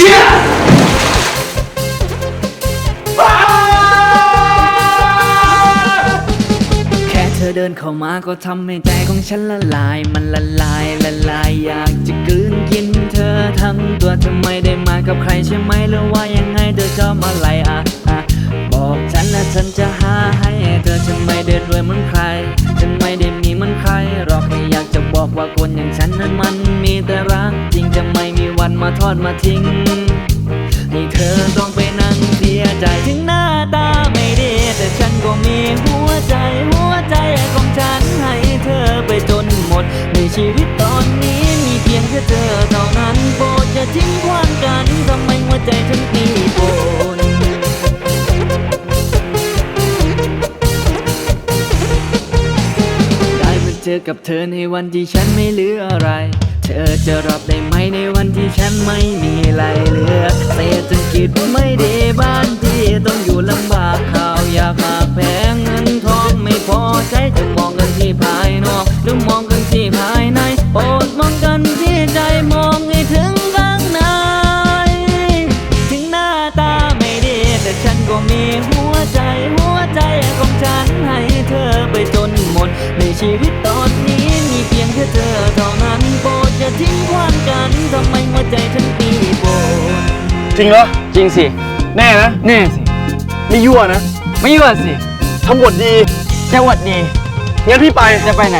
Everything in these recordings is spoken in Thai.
ชี่ยแค่เธอเดินเข้ามาก็ทำให้ใจของฉันละลาย มันละลายละลายอยากจะกลืนกินเธอทั้งตัวทำไมได้มากับใครใช่ไหมหรือว่ายังไงเธอชอบอะไรอะอะบอกฉันนะฉันจะ มันมาทอดมาทิ้ง ให้เธอต้องไปนั่งเสียใจถึงหน้าตาไม่ดีแต่ฉันก็มีหัวใจหัวใจของฉันให้เธอไปจนหมด ในชีวิตตอนนี้มีเพียงแค่เธอเท่านั้นโปรดจะทิ้งขว้างกันทำไมหัวใจฉันตีโปนได้มาเจอกับเธอในวันที่ฉันไม่เหลืออะไร ธอจะรับได้ไหมในวันที่ฉันไม่มีอะไรเหลือเศรษฐกิจไม่ดีบ้านที่ต้องอยู่ลำบากข้าวยากหมากแพงเงินทองไม่พอใช้จน ใจฉันตีโบนจริงเหรอ จริงสิ แน่นะ แน่สิ ไม่ยั่วนะ ไม่ยั่วสิทั้งหมดดี จะหวัดดี งั้นพี่ไป จะไปไหน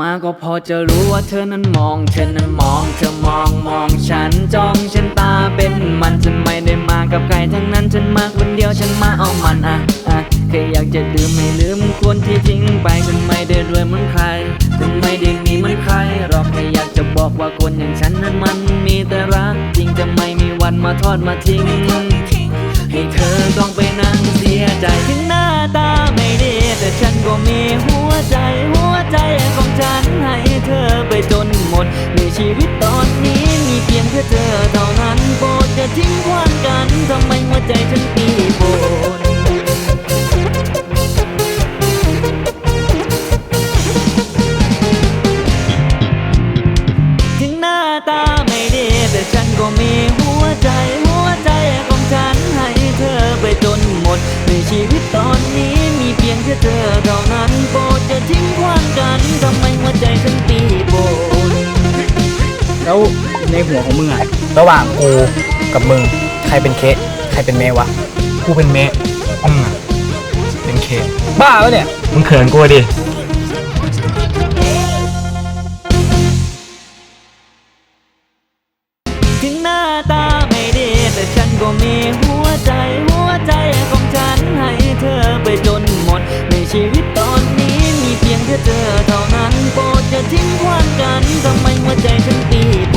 มาก็พอจะรู้ว่าเธอนั้นมอง เธอนั้นมอง เธอมองมองฉันจ้องฉันตาเป็นมันฉันไม่ได้มากับใครทั้งนั้นฉันมาคนเดียวฉันมาเอามันอะอะแค่อยากจะดื่มไม่ลืมคนที่ทิ้งไปฉันไม่ได้รวยเหมือนใครฉันไม่ได้มีเหมือนใครหรอกแค่อยากจะบอกว่าคนอย่างฉันนั้นมันมีแต่รักจริงจะไม่มีวันมาทอดมาทิ้ง ชีวิตตอนนี้มีเพียงแค่เธอเท่านั้นโปรดจะทิ้งความกันทำไมหัวใจฉันตีโบนัวของมึงอะระหว่างกูกับมึงใครเป็นเคะใครเป็นเมะวะ กูเป็นเมะอืมเป็นเคะบ้าปะเนี่ย มึงเขินกูดิ ถึงหน้าตาไม่ดีแต่ฉันก็มีหัวใจหัวใจของฉันให้เธอไปจนหมด ในชีวิตตอนนี้มีเพียงเธอเท่านั้น โปรดจะทิ้งความกันทำไมหัวใจฉันตีโบ